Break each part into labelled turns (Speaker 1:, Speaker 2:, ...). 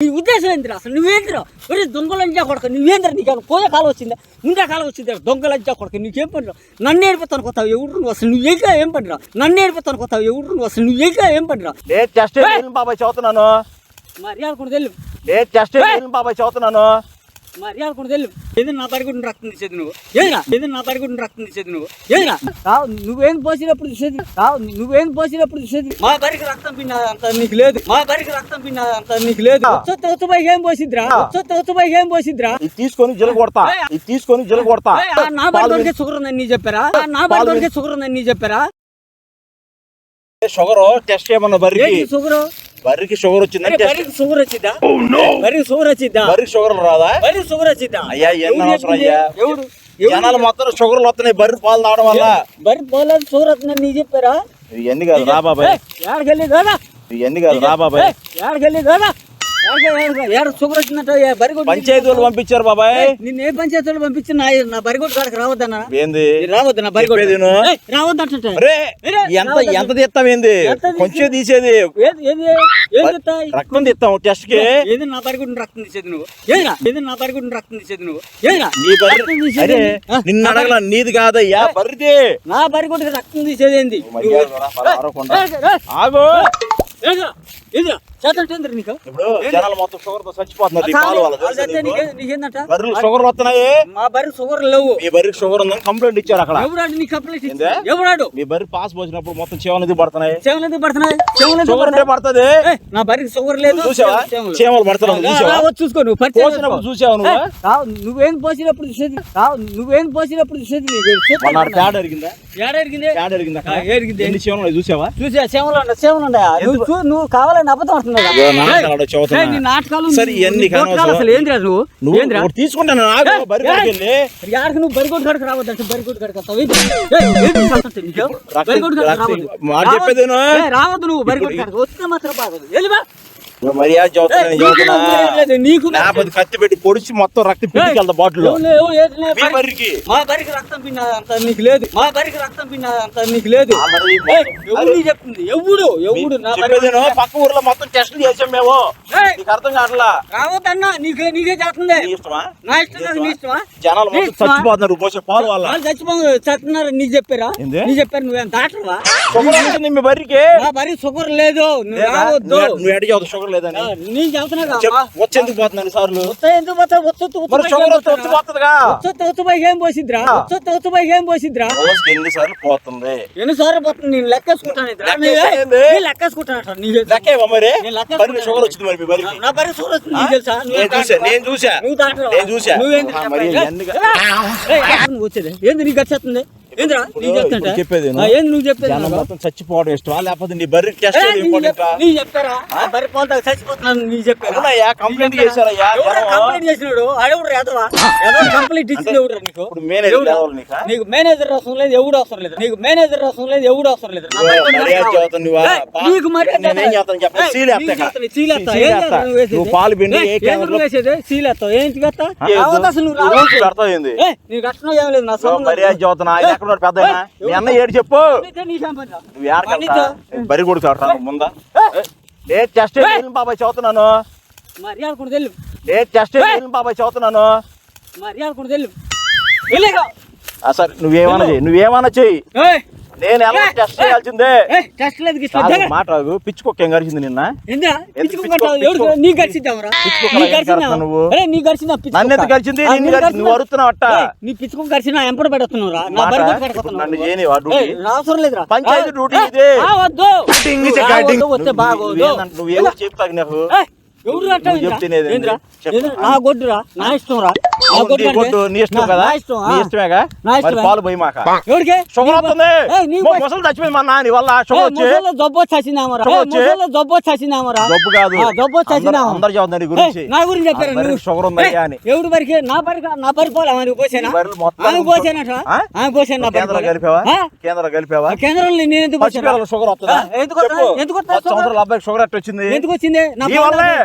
Speaker 1: నీ ఉద్దేశం ఏంటిరా అసలు నువ్వేంటిరా ఒరే దొంగలంజా కొడక నువ్వేంద్ర నీకు? కోయ కాలం వచ్చిందా? ముందే కాలం వచ్చిందా దొంగలంజా కొడక నీకేం పనిరా? నన్ను ఏడిపోతాను కొత్తావు ఎవరు నువ్వు? అసలు నువ్వు ఇంకా ఏం పనిరా? నన్ను ఏడిపోతాను కొత్తావు ఎవరు నువ్వు? అసలు నువ్వు ఇంకా ఏం పనిరా?
Speaker 2: ఏ టెస్ట్ బాబాయ్ చదువుతున్నాను.
Speaker 1: మర్యాద కూడా తెలు
Speaker 2: ఏ టెస్ట్ బాబాయ్ చదువుతున్నాను.
Speaker 1: మర్యాద కూడా తెలు ఏది నా పరిగుడిని రక్తం తీసేది నువ్వు? ఏదిరా ఏది నా పరిగుడిని రక్తం తీసేది నువ్వు? ఏదిరా కావు నువ్వేం పోసినప్పుడు చూసేది కావు నువ్వేం పోసినప్పుడు చూసేది మా బరికి రక్తం పిన్న అంత నీకు లేదు. మా బరికి రక్తం పిన్న అంత నీకు లేదు. వచ్చుబాయి ఏం పోసిద్రా వచ్చుబాయి ఏం పోసిద్రా
Speaker 2: ఇది తీసుకొని జిల కొడతా. ఇది తీసుకొని జిల కొడతా.
Speaker 1: నా బరి కొడికే షుగర్ ఉందని నీ చెప్పారా? ఆ నా బరి కొడికే షుగర్ ఉందని నీ చెప్పారా?
Speaker 2: షుగర్? టెస్ట్ చేయమన్నా బర్రికి
Speaker 1: ఏంటి షుగర్?
Speaker 2: బర్రికి షుగర్ వచ్చిందని టెస్ట్
Speaker 1: బరికి షుగర్ వచ్చిద్దా బరికి షుగర్ వచ్చిద్దా
Speaker 2: బర్రికి షుగర్ రాదా?
Speaker 1: బరికి షుగర్ వచ్చిద్దా
Speaker 2: అయ్యా, ఎన్ని అవసరం?
Speaker 1: ఎవడు?
Speaker 2: జనాలు మొత్తం షుగర్లు వస్తున్నాయి బర్రి పాలు తాగడం వల్ల.
Speaker 1: బరి పోలేదు షుగర్ వస్తుందని నీ చెప్పారా?
Speaker 2: ఇవన్నీ కాదు? రా బాబాయ్.
Speaker 1: ఏడకెళ్ళి దాదా
Speaker 2: ఇవన్నీ కాదు? రా బాబాయ్.
Speaker 1: ఏడకెళ్ళి దాదా ఏడ షుగర్ వచ్చిందంట బరి
Speaker 2: పంచాయతీ వాళ్ళు పంపించారు బాబాయ్
Speaker 1: నిన్ను ఏ పంచాయతీలో పంపించి నా నా బరి కొట్టు కాడకి రావద్దన్నా
Speaker 2: ఏంది
Speaker 1: రావద్దు నా బరి కొట్టు
Speaker 2: చెప్పేది విను.
Speaker 1: ఏయ్, రావద్దంటే
Speaker 2: ఎంత. ఎంత తీస్తాం ఏంది కొంచెం తీసేది? రక్తం తీస్తాం టెస్ట్కి
Speaker 1: ఏది నా పరిగుడిని రక్తం తీసేది నువ్వు ఏదిరా ఏది నా పరిగుడిని రక్తం తీసేది నువ్వు ఏదిరా
Speaker 2: నీ?
Speaker 1: ఆ,
Speaker 2: నిన్ను అడగల నీది కాదయ్యా బర్రిది
Speaker 1: నా పరిగుడికి రక్తం తీసేది ఏంది
Speaker 2: ఆగు
Speaker 1: ఏదిరా? ఏదిరా? చేతంటేందిరా నీకు?
Speaker 2: ఇప్పుడు జనాలు మొత్తం షుగర్తో చచ్చిపోతున్నారు ఈ పాలు వల్ల తెలుసా
Speaker 1: అదైతే
Speaker 2: నీకు?
Speaker 1: నీకే- నీకేందంట?
Speaker 2: బర్రెలు షుగర్ వస్తున్నాయి?
Speaker 1: మా బర్రె షుగర్ లేవు.
Speaker 2: మీ షుగర్ ఉందని కంప్లైంట్ ఇచ్చారు అక్కడ.
Speaker 1: ఎవడాడు నీ కంప్లైంట్
Speaker 2: ఏందే?
Speaker 1: ఇచ్చింది ఎవడాడు?
Speaker 2: మీ బర్రె పాస్ పోసినప్పుడు మొత్తం పడుతున్నాయి?
Speaker 1: చెవులు ఎందుకు పడుతున్నాయి? చెవులు
Speaker 2: షుగర్? పడుతుంది.
Speaker 1: నా బర్రెకి షుగర్ లేదు.
Speaker 2: చూసావా?
Speaker 1: చెవులు.
Speaker 2: పడుతున్నావు చూసావా?
Speaker 1: చూసుకో నువ్వు
Speaker 2: పోసినప్పుడు. చూసావా నువ్వు?
Speaker 1: నువ్వేం పోసినప్పుడు చూసేది? నువ్వేం పోసినప్పుడు చూసేది? నీకు
Speaker 2: ఎరిగిందా?
Speaker 1: ఎరిగింది.
Speaker 2: ఎన్ని చూసావా?
Speaker 1: చూసా సేవలు ఉండ సేవలు ఉండ నువ్వు చూ- నువ్వు కావాలని అబద్ధం
Speaker 2: నాటకాలు సరే, ఇవన్నీ
Speaker 1: అసలు ఏంద్రా నువ్వు
Speaker 2: నువ్వు తీసుకుంటాను
Speaker 1: నువ్వు బరిగొడ్డు కడక రావద్దంటే బరిగొడ్డు కడక రావద్దు. నువ్వు బరిగొడ్డు కడక వస్తే మాత్రం బాగోదు. వెళ్ళి బా.
Speaker 2: నువ్వు మర్యాద చదువుతున్నా,
Speaker 1: నీకు
Speaker 2: లేకపోతే కత్తి పెట్టి పొడిచి మొత్తం రక్తం పిడికెళ్తా బాటిల్లో
Speaker 1: ఎవరు- ఎవరు- ఏది లే,
Speaker 2: మీ
Speaker 1: బరికి రక్తం నీకు లేదు మా బరికి రక్తం నీకు లేదు. నీకు చెప్తుంది? ఎవడు? ఎవడు? బరికి
Speaker 2: పక్క ఊర్లో మొత్తం టెస్టులు చేసాం మేము. నీకు అర్థం కావట్లా?
Speaker 1: రావద్దన్నా నీకే నీకే చేస్తుంది.
Speaker 2: ఇష్టమా?
Speaker 1: నా ఇష్టం నీ ఇష్టమా?
Speaker 2: జనాలు? చచ్చిపోతున్నారు పోసే పాలు
Speaker 1: వాళ్ళు. చచ్చిపో చస్తున్నారు నీ చెప్పారా? నీ చెప్పారు నువ్వేం
Speaker 2: షుగర్ ఉంటుంది మీ బర్రికి
Speaker 1: నా బరి షుగర్ లేదు నువ్వు? రావద్దు.
Speaker 2: నువ్వు నువ్వు ఎడ షుగర్ లేదని
Speaker 1: నేను చెబుతున్నా
Speaker 2: చెప్పు, వచ్చేందుకు పోతున్నాను సార్లు?
Speaker 1: ఎందుకు పోతా వచ్చొత్తు
Speaker 2: వచ్చి పోతుందిగా.
Speaker 1: వచ్చొత్తు వచ్చుబాయి ఏం పోసిద్రా వచ్చొత్తు వచ్చుబాయి ఏం పోసిద్రా
Speaker 2: రోజుకి ఎన్ని సార్లు పోతుంది?
Speaker 1: ఎన్నిసార్లు పోతుంది? నేను లెక్కేసుకుంటాను ఇద్దరా?
Speaker 2: లెక్కేసేయండి.
Speaker 1: నేను లెక్కేసుకుంటాను నీ తెలుసా?
Speaker 2: లెక్కేవా మరి?
Speaker 1: నేను లెక్కేసుకుంటాను.
Speaker 2: బర్రెకి షుగర్ వచ్చింది మరి మీ బర్రెకి
Speaker 1: నా బరి షుగర్ వస్తుంది నీకు తెలుసా? నువ్వు
Speaker 2: నేను చూసా నేను చూసా.
Speaker 1: నువ్వు దాంట్లో
Speaker 2: నేను చూసా.
Speaker 1: నువ్వేంది?
Speaker 2: ఆ, మరి
Speaker 1: చెప్పేది?
Speaker 2: ఎందుకు-
Speaker 1: ఏయ్, ఎక్కడ నువ్వు వచ్చేది. ఏంది నీకు వచ్చేస్తుంది ఏందిరా? నీకు చెప్తుంటే?
Speaker 2: చెప్పేది
Speaker 1: ఏంది నువ్వు చెప్పేది?
Speaker 2: జనం? మొత్తం చచ్చిపోవడం ఇష్టమా? లేకపోతే నీ బర్రె టెస్ట్
Speaker 1: చచ్చిపోతున్నాను చెప్పారా
Speaker 2: కంప్లైంట్
Speaker 1: చేసినాడు? ఆడెవడు ఎదవా కంప్లైంట్ నీకు?
Speaker 2: మేనేజర్ నీకా?
Speaker 1: మేనేజర్ అవసరం లేదు ఎవడు అవసరం లేదు. నీకు మేనేజర్ అవసరం లేదు ఎవడు అవసరం లేదు.
Speaker 2: నువ్వా?
Speaker 1: నీకు మర్యాద నువ్వు?
Speaker 2: నువ్వు పాలు పిండి
Speaker 1: ఏయ్,
Speaker 2: ఏ
Speaker 1: ఏం
Speaker 2: కేంద్రంలో-
Speaker 1: నువ్వు వేసేది? సీల్ వేస్తావు. ఏంటి అసలు నువ్వు నీకు కష్టం ఏం లేదు నా
Speaker 2: మర్యాద. చదువుతున్నా ఉన్నాడు పెద్ద మీ అన్న ఏడు చెప్పు? నువ్వు ఏడకెళ్తా. బరి కొడుకు ముందా? ఏ టెస్ట్ బాబాయ్ చదువుతున్నాను. ఏ టెస్ట్ బాబాయ్ చదువుతున్నాను. సరే నువ్వేమన్నా చెయ్యి. నువ్వేమన్నా చెయ్యి. నేను ఎలా టెస్ట్ చేయాల్సిందే
Speaker 1: టెస్ట్ లేదు గిట్ల.
Speaker 2: మాట రాగు పిచ్చి కుక్క ఏం నిన్న
Speaker 1: నీ?
Speaker 2: కడతావు నువ్వు?
Speaker 1: నీ గడిచిందా పిచ్చుకు
Speaker 2: నన్ను ఎందుకు
Speaker 1: కుక్క?
Speaker 2: గడిచింది?
Speaker 1: ఆ,
Speaker 2: నిన్ను
Speaker 1: నీ
Speaker 2: గడిచింది.
Speaker 1: గడిచిందా?
Speaker 2: నువ్వు అరుస్తున్నావట.
Speaker 1: ఏయ్, నీ పిచ్చుకు గడిచినా ఎంపడ నా
Speaker 2: నన్ను
Speaker 1: నువ్వు.
Speaker 2: డ్యూటీ?
Speaker 1: ఏయ్, నా అవసరం లేదురా
Speaker 2: పంచాయతీ డ్యూటీ ఇది.
Speaker 1: వద్దు నువ్వు వస్తే బాగోదు
Speaker 2: నువ్వేందంట- నువ్వేమో చెప్తావు నాకు
Speaker 1: నా గొడ్డురా? నా ఇష్టం రా నా
Speaker 2: అవును,
Speaker 1: గొడ్డు
Speaker 2: నీ
Speaker 1: అంటే-
Speaker 2: గొడ్డు నీ ఇష్టం
Speaker 1: నా-
Speaker 2: కదా?
Speaker 1: నా ఇష్టం
Speaker 2: నీ
Speaker 1: ఆ.
Speaker 2: ఇష్టమేగా?
Speaker 1: నా
Speaker 2: మరి
Speaker 1: ఇష్టమే.
Speaker 2: పాలు పోయి మాక?
Speaker 1: ఎవరికి
Speaker 2: షుగర్ వస్తుంది.
Speaker 1: ఏయ్, నీకు
Speaker 2: మొ-
Speaker 1: పోయి-
Speaker 2: ముసలి చచ్చిపోయింది మా నాని వల్ల
Speaker 1: ఏయ్,
Speaker 2: షుగర్ వచ్చి.
Speaker 1: ముసలిలో జబ్బు వచ్చి చచ్చినామరా?
Speaker 2: జబ్బు
Speaker 1: ఏయ్,
Speaker 2: వచ్చి?
Speaker 1: ముసలిలో జబ్బు వచ్చి చచ్చినామరా?
Speaker 2: జబ్బు కాదు.
Speaker 1: ఆ, జబ్బు వచ్చి
Speaker 2: అందరూ-
Speaker 1: చచ్చినాము.
Speaker 2: అందరూ చదువుతున్నారు నీ గురించి.
Speaker 1: ఏయ్, నా గురించి చెప్పారు
Speaker 2: అందరికి
Speaker 1: నువ్వు.
Speaker 2: షుగర్ ఉందయ్యా
Speaker 1: ఏయ్,
Speaker 2: అని
Speaker 1: ఎవడు వరకు నా పరికి నా పరిపాలన ఆమె పోసేనా?
Speaker 2: ఈ బర్రెలు మొత్తం
Speaker 1: ఆమె పోసేనట
Speaker 2: ఆ?
Speaker 1: ఆమె పోసాను నా
Speaker 2: కేంద్రం
Speaker 1: పరిపాలన.
Speaker 2: కలిపావా?
Speaker 1: ఆ?
Speaker 2: కేంద్రం కలిపావా?
Speaker 1: ఆ కేంద్రంలో నేను ఎందుకు పోసాను?
Speaker 2: పసిపిల్లలకు షుగర్ వస్తుందా?
Speaker 1: ఆ, ఎందుకు వస్తుందా?
Speaker 2: చెప్పు.
Speaker 1: ఎందుకు వస్తుందా?
Speaker 2: పది సంవత్సరాల అబ్బాయికి షుగర్ ఎట్ట వచ్చింది?
Speaker 1: ఎందుకు వచ్చింది? నా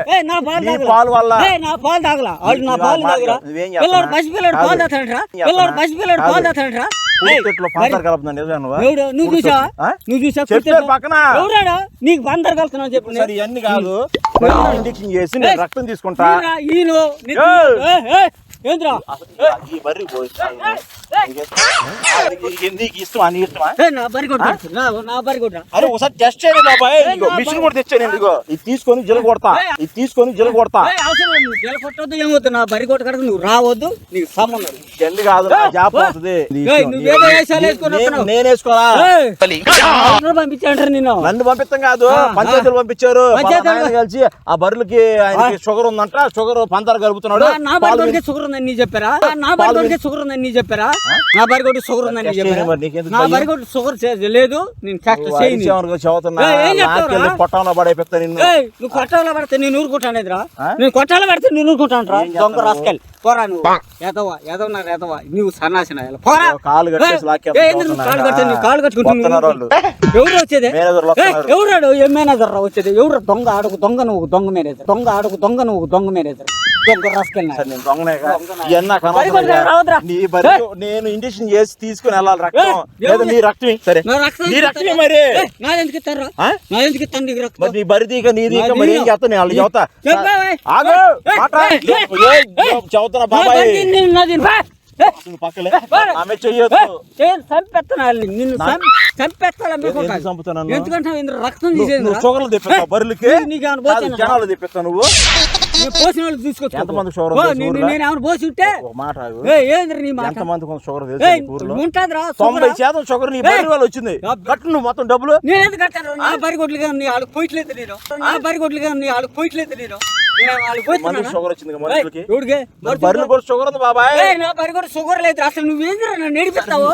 Speaker 2: నీ
Speaker 1: పాలు నా పాలు తాగలా?
Speaker 2: వల్ల.
Speaker 1: నా పాలు తాగలా వాళ్ళు నా
Speaker 2: నీ
Speaker 1: పాలు
Speaker 2: మాట
Speaker 1: తాగురా? పిల్లడు పసిపిల్లడు పాలు
Speaker 2: ఏం
Speaker 1: పిల్లడు? పసిపిల్లడు. పాలు
Speaker 2: నిజమే నువ్వు?
Speaker 1: చూసావా? నువ్వు చూసావా?
Speaker 2: పక్కన.
Speaker 1: ఎవడాడు నీకు బందర్ కలుతున్నావు చెప్పు.
Speaker 2: సరే ఇవన్నీ కాదు. ఇంజక్షన్ చేసి నేను రక్తం తీసుకుంటా.
Speaker 1: ఈయన, ఏంద్రా?
Speaker 2: అరే ఒకసారి టెస్ట్ చేయండి బాబాయ్ ఇదిగో
Speaker 1: నా
Speaker 2: మిషన్
Speaker 1: బరి-
Speaker 2: కూడా తెచ్చాను ఇదిగో. ఇది తీసుకొని జిల కొడతా. ఇది తీసుకొని జిల కొడతా.
Speaker 1: జల కొట్టొద్దు ఏమవుతుంది నా బరి కొట్టు కనుక నువ్వు రావద్దు నీకు సంబంధం.
Speaker 2: జల్లి కాదు నా జాబ్ అవుతుంది నేను-
Speaker 1: వస్తున్నావు.
Speaker 2: నేను వేసుకోరా?
Speaker 1: ఎవరు పంపించాడంటారు నిన్ను.
Speaker 2: నన్ను పంపిస్తాం కాదు పంచాయతీలు పంపించారు. కలిసి ఆ బర్రెలకి ఆయనకి షుగర్ ఉందంట షుగర్ పంతారు కలుపుతున్నాడు.
Speaker 1: నా- నా బరి కొట్టుకే షుగర్ ఉందని నీ చెప్పారా? నా బరి కొట్టుకే షుగర్ ఉందని నీ చెప్పారా? నా బరి కొట్టు షుగర్ ఉందని నీ
Speaker 2: టెస్ట్
Speaker 1: చెప్పారా
Speaker 2: చేయని మరి నీకెందుకు
Speaker 1: నా? బరి కొట్టు షుగర్ చే- లేదు నేను టెస్ట్ చేయను.
Speaker 2: పొట్టంలో పడైపోతా
Speaker 1: నువ్వు కొట్టాల పెడితే నేను ఊరుకుంటానేదిరా?
Speaker 2: ఆ?
Speaker 1: నేను కొట్టాల పెడితే నేను ఊరుకుంటాను
Speaker 2: ఏం
Speaker 1: దొంగ? రాసుకెళ్ళి పోరా నువ్వు. ఎదవా ఎదవా నువ్వు సన్నాసిన పోరా.
Speaker 2: కాలు?
Speaker 1: కాలు కట్టుకుంటున్నావు. ఎవరు వచ్చేది. ఎవరాడు? ఏ మేనేజర్ రా వచ్చేది? ఎవరు? దొంగ ఆడుకు దొంగ నువ్వు దొంగ మేనేజర్. దొంగ ఆడుకు దొంగ నువ్వు దొంగ మేనేజర్.
Speaker 2: నేను ఇంజక్షన్ చేసి తీసుకుని వెళ్ళాలి రక్తం. లేదా? నీ సరే. రక్తమే? మరి?
Speaker 1: నాదెందుకు ఇస్తారా
Speaker 2: ఆ?
Speaker 1: నాదెందుకు ఇస్తాను నీకు రక్తం?
Speaker 2: మరి నీ బరి నీ
Speaker 1: నాది
Speaker 2: మరి ఏం
Speaker 1: నీలో.
Speaker 2: చేస్తా నేను వాళ్ళు చెబుతా.
Speaker 1: చెప్పావే.
Speaker 2: ఆగు.
Speaker 1: ఏయ్,
Speaker 2: మాట
Speaker 1: ఏయ్, ఏయ్,
Speaker 2: ఏయ్,
Speaker 1: ఏయ్.
Speaker 2: చెబుతున్నా
Speaker 1: నా
Speaker 2: బాబాయ్ నువ్వు పక్కలే. ఆమె చెయ్యొద్దు.
Speaker 1: నిన్ను? ఎందుకంటే ఇంద్ర రక్తం తీసేది
Speaker 2: నువ్వు షుగర్లు తెప్పిస్తావు?
Speaker 1: పోసానా?
Speaker 2: జనాలు తెప్పిస్తావు నువ్వు?
Speaker 1: పోసిన వాళ్ళు తీసుకొచ్చుకో.
Speaker 2: ఎంతమందికి షుగర్
Speaker 1: నేను ఏమైనా పోసి ఉంటే
Speaker 2: మాట
Speaker 1: ఏంద్ర నీ మాట?
Speaker 2: ఎంతమందికి ఉంది షుగర్
Speaker 1: ఉంటుందిరా
Speaker 2: తొంభై? శాతం షుగర్ నీ వాళ్ళు వచ్చింది. కట్టు నువ్వు మొత్తం డబ్బులు.
Speaker 1: నేను ఎందుకు కట్టాను? నా బరి కొట్లుగా నీ వాళ్ళకి పోయట్లేదు నేను. నా బరి కొట్లుగా నీ వాళ్ళకి పోయట్లేదు నేను.
Speaker 2: షుగర్ వచ్చింది
Speaker 1: ఏయ్,
Speaker 2: మనుషులకి
Speaker 1: ఎవడికి?
Speaker 2: మరి బర్రెలు కూడా షుగర్ ఉంది బాబాయ్.
Speaker 1: ఏయ్, నా బరి కూడా షుగర్ లేదు అసలు నువ్వేందిరా నన్ను నేర్పిస్తావు.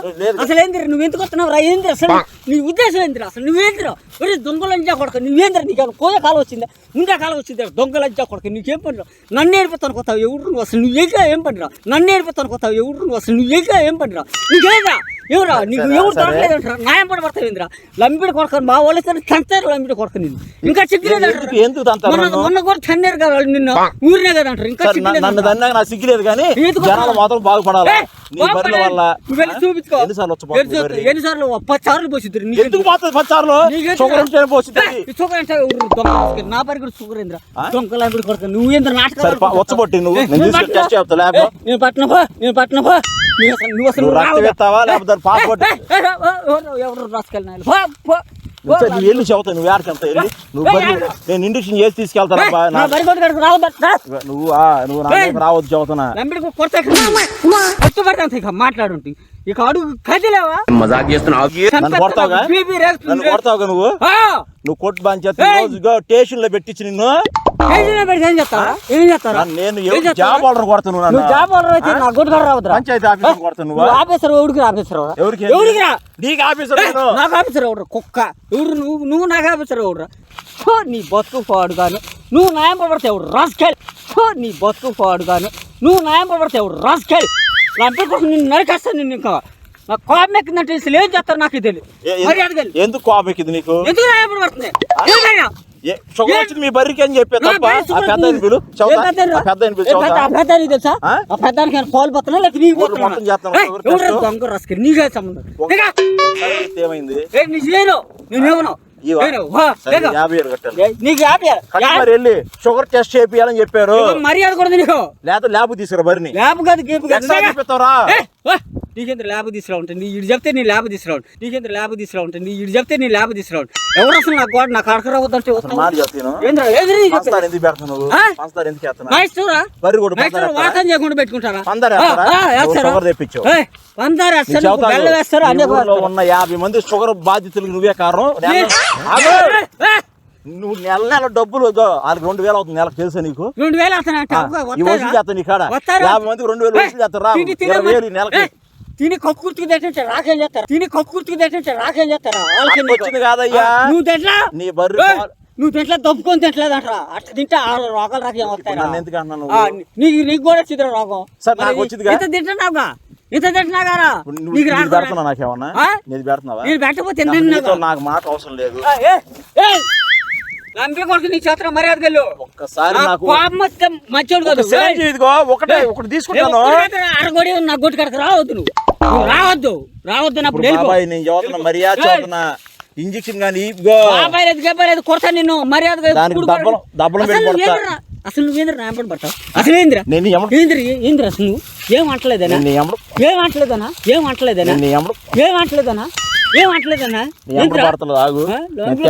Speaker 1: అసలు ఏందిరా నువ్వు ఎందుకు వస్తున్నావు రా ఏందిరా అసలు? నీ ఉద్దేశం ఏందిరా అసలు నువ్వేందిరా? ఒరే దొంగలంజా కొడక నువ్వేందిరా నీకు కోయ కాలం వచ్చిందా? ముందే కాలం వచ్చిందా దొంగలంజా కొడక నీకేం పనిరా? నన్ను నేర్పిస్తాను కొత్తావు ఎవరు నువ్వు? అసలు నువ్వు ఏగా ఏం పనిరా? నన్ను నేర్పిస్తాను కొత్తావు ఎవరు నువ్వు? అసలు నువ్వు ఏగా ఏం పనిరా? నీకేదా ఎవరా? నీకు
Speaker 2: సరే,
Speaker 1: ఎవరు
Speaker 2: సరే.
Speaker 1: దొరకలేదంటారా న్యాయం పడి పడతావు ఏందిరా లంబిడి కొడక మా వాళ్ళు తంతారు లంబిడి కొడక నిన్ను. ఇంకా చిక్కిలేదు
Speaker 2: ఎందుకు- ఎందుకు
Speaker 1: మొన్న కూడా తన్నారు కదా నిన్ను. ఊరినే కదా అంటారు. ఇంకా
Speaker 2: నన్ను దన్నాక నాకు సిగ్గులేదు కానీ
Speaker 1: ఎందుకు
Speaker 2: జనాలు? మాత్రం బాగుపడాలి. ఎన్నిసార్లు
Speaker 1: సార్లు పోసిద్దరు?
Speaker 2: ఎందుకు పచ్చారులో.
Speaker 1: నా పరి కూడా షుగర్ ఏంద్రా దొంగ లాంటి కొడతా నువ్వు ఏంద్ర నాటకాలు
Speaker 2: వచ్చబొట్టి నువ్వు. నేను
Speaker 1: పట్టినపా నేను పట్టినపా నువ్వు అసలు నువ్వు అసలు.
Speaker 2: ఎత్తావా? లేకపోతే పాస్పోర్ట్
Speaker 1: ఎవరు- పో, పో, పో.
Speaker 2: నువ్వు నువ్వు వెళ్ళి చెబుతావు నువ్వు వెళ్ళి నువ్వు బర్రె నేను ఇండిక్షన్ చేసి
Speaker 1: నా బరి రావద్దా రా.
Speaker 2: నువ్వు ఆ, నువ్వు నా రావద్దు చెబుతున్నా.
Speaker 1: లంబిడి కొడతా కష్టపడతాను ఇక మాట్లాడుంటి. ఇక అడుగు కదిలేవా?
Speaker 3: మజాక్ చేస్తున్నావు
Speaker 2: నన్ను కొడతావుగా?
Speaker 1: బీపీ
Speaker 2: నన్ను
Speaker 1: రేస్తుంది
Speaker 2: కొడతావుగా నువ్వు?
Speaker 1: ఆ!
Speaker 2: నువ్వు కొట్టు బాగా చేస్తా
Speaker 1: ఏయ్!
Speaker 2: రోజుగా స్టేషన్లో పెట్టించి నిన్ను.
Speaker 1: ఏం చేస్తారా
Speaker 2: నేను? జాబ్ ఆర్డర్
Speaker 1: నువ్వు జాబ్ ఆర్డర్ అయితే నా గుడ్ గారు రావద్దురా
Speaker 2: పంచాయతీ ఆఫీసర్ కొడతాను నువ్వు?
Speaker 1: నువ్వు ఆఫీసర్ ఎవరికి? ఆఫీసర్
Speaker 2: ఎవరికి?
Speaker 1: ఎవరికి రా
Speaker 2: నీకు ఆఫీసర్
Speaker 1: నాకు ఆఫీసర్ కుక్క. నువ్వు? నువ్వు నాకు ఆఫీసర్ సో నీ బతుకు పోడు గాను నువ్వు న్యాయం పడబడితే ఎవడు? రాసుకెళ్ళి సో నీ బతుకు పోడు గాను నువ్వు న్యాయం పడబడితే ఎవడు? రాసుకెళ్ళి నా కోసం నిన్ను నరికేస్తాను నిన్ను ఇంకా. నా కోపం ఎక్కిందంటే అసలు ఏం చేస్తారు నాకు తెలియదు.
Speaker 2: ఏ- ఎందుకు- కోపం ఎక్కింది నీకు?
Speaker 1: ఎందుకు న్యాయం పడబడుతుంది?
Speaker 2: షుగర్
Speaker 1: ఏ-
Speaker 2: వచ్చింది మీ బర్రికి అని చెప్పే తప్ప? ఆ పెద్ద ఆయన పిలు చదువుతా పెద్ద ఆయన పిలు
Speaker 1: పెద్ద- తెలుసా?
Speaker 2: ఆ?
Speaker 1: ఆయన పోతున్నా లేకపోతే నీకు
Speaker 2: మొత్తం చేస్తాను.
Speaker 1: దొంగ నీకే సంబంధం?
Speaker 2: ఏమైంది?
Speaker 1: ఏ
Speaker 2: వెళ్ళి. షుగర్ టెస్ట్ చేపియాలని చెప్పారు.
Speaker 1: మర్యాద కూడా నీకు.
Speaker 2: లేకపోతే ల్యాబ్ తీసుకురా బరిని
Speaker 1: ల్యాబ్ కాదు గేపు కాదు. నీకేంద్ర ల్యాబ్ తీసుకురా ఉంటుంది నీ ఇటు చెప్తే నీ ల్యాబ్ తీసుకురా ఉంటుంది నీకేంద్ర ల్యాబ్ తీసుకురా ఉంటుంది నీ ఇటు చెప్తే నీ ల్యాబ్ తీసుకురా ఉంటుంది ఎవరు అసలు నాకు గోడ నాకు అడక రావద్దంటే వాతం చేయకుండా పెట్టుకుంటారా? బెల్లం వేస్తారు?
Speaker 2: ఉన్న యాభై మంది షుగర్ బాధితులకు నువ్వే కారణం! నువ్వు నెల నెల డబ్బులు వాళ్ళకి రెండు వేలు అవుతుంది నెలకు తెలుసా నీకు?
Speaker 1: రెండు వేలు
Speaker 2: నీ కాడ. యాభై మందికి రెండు వేలు వసూలు చేస్తారా నెలకి.
Speaker 1: తిని కక్కుర్తికి తెచ్చంటే రాకేం చేస్తారు? తిని కక్కుర్తికి తెచ్చంటే రాకేం చేస్తారా? వాళ్ళకి
Speaker 2: వచ్చింది కాదయ్యా.
Speaker 1: నువ్వు తింటా
Speaker 2: నీ బర్రె
Speaker 1: నువ్వు తింటా దప్పుకొని తింటలేదంటరా అట్లా తింటే ఆరు రోగాలు రాకేం వస్తాయి?
Speaker 2: నన్ను ఎందుకు అన్నావు
Speaker 1: ఆ,
Speaker 2: నువ్వు?
Speaker 1: నీకు నీకు కూడా వచ్చింది రోగం.
Speaker 2: సరే, నాకు
Speaker 1: మరి
Speaker 2: వచ్చిందిగా?
Speaker 1: ఇంత తింటున్నావుగా? ఇంత తింటున్నాగారా
Speaker 2: ఇప్పుడు నువ్వు
Speaker 1: నీకు
Speaker 2: నాకేమన్నా?
Speaker 1: ఆ?
Speaker 2: నీది పెడుతున్నావా
Speaker 1: నేను పెట్టకపోతే తిన్నాను
Speaker 2: నాకు మాట అవసరం లేదు.
Speaker 1: లంపి కొడుకు నీ చేతుల మర్యాద గెలు
Speaker 2: ఒక్కసారి నాకు
Speaker 1: కోపం వస్తే మంచోడు
Speaker 2: ఒక
Speaker 1: కాదు
Speaker 2: సిరంజి ఇదిగో ఒకటే ఒకటి తీసుకుంటాను.
Speaker 1: అరగొడి నా గొట్టు కడక రావద్దు నువ్వు. రావద్దు. రావద్దు
Speaker 2: బాబాయ్ నేను చదువుతున్నా మర్యాద చదువుతున్నా ఇంజక్షన్ కానీ
Speaker 1: బాబాయ్ లేదు గబ్బాయ్ లేదు కొడతా నిన్ను.
Speaker 2: దానికి. దబ్బలం- దబ్బలం
Speaker 1: అసలు. ఏందిరా? నువ్వేంద్ర నా ఎంపడి పడతావు. అసలు ఏంద్రా?
Speaker 2: నేను
Speaker 1: ఏంద్ర? ఏంద్ర అసలు నువ్వు? ఏం అంటలేదనా ఏం అంటలేదనా ఏం అంటలేదనా ఏం అంటలేదనా ఏం అంటలేదనా
Speaker 2: నీ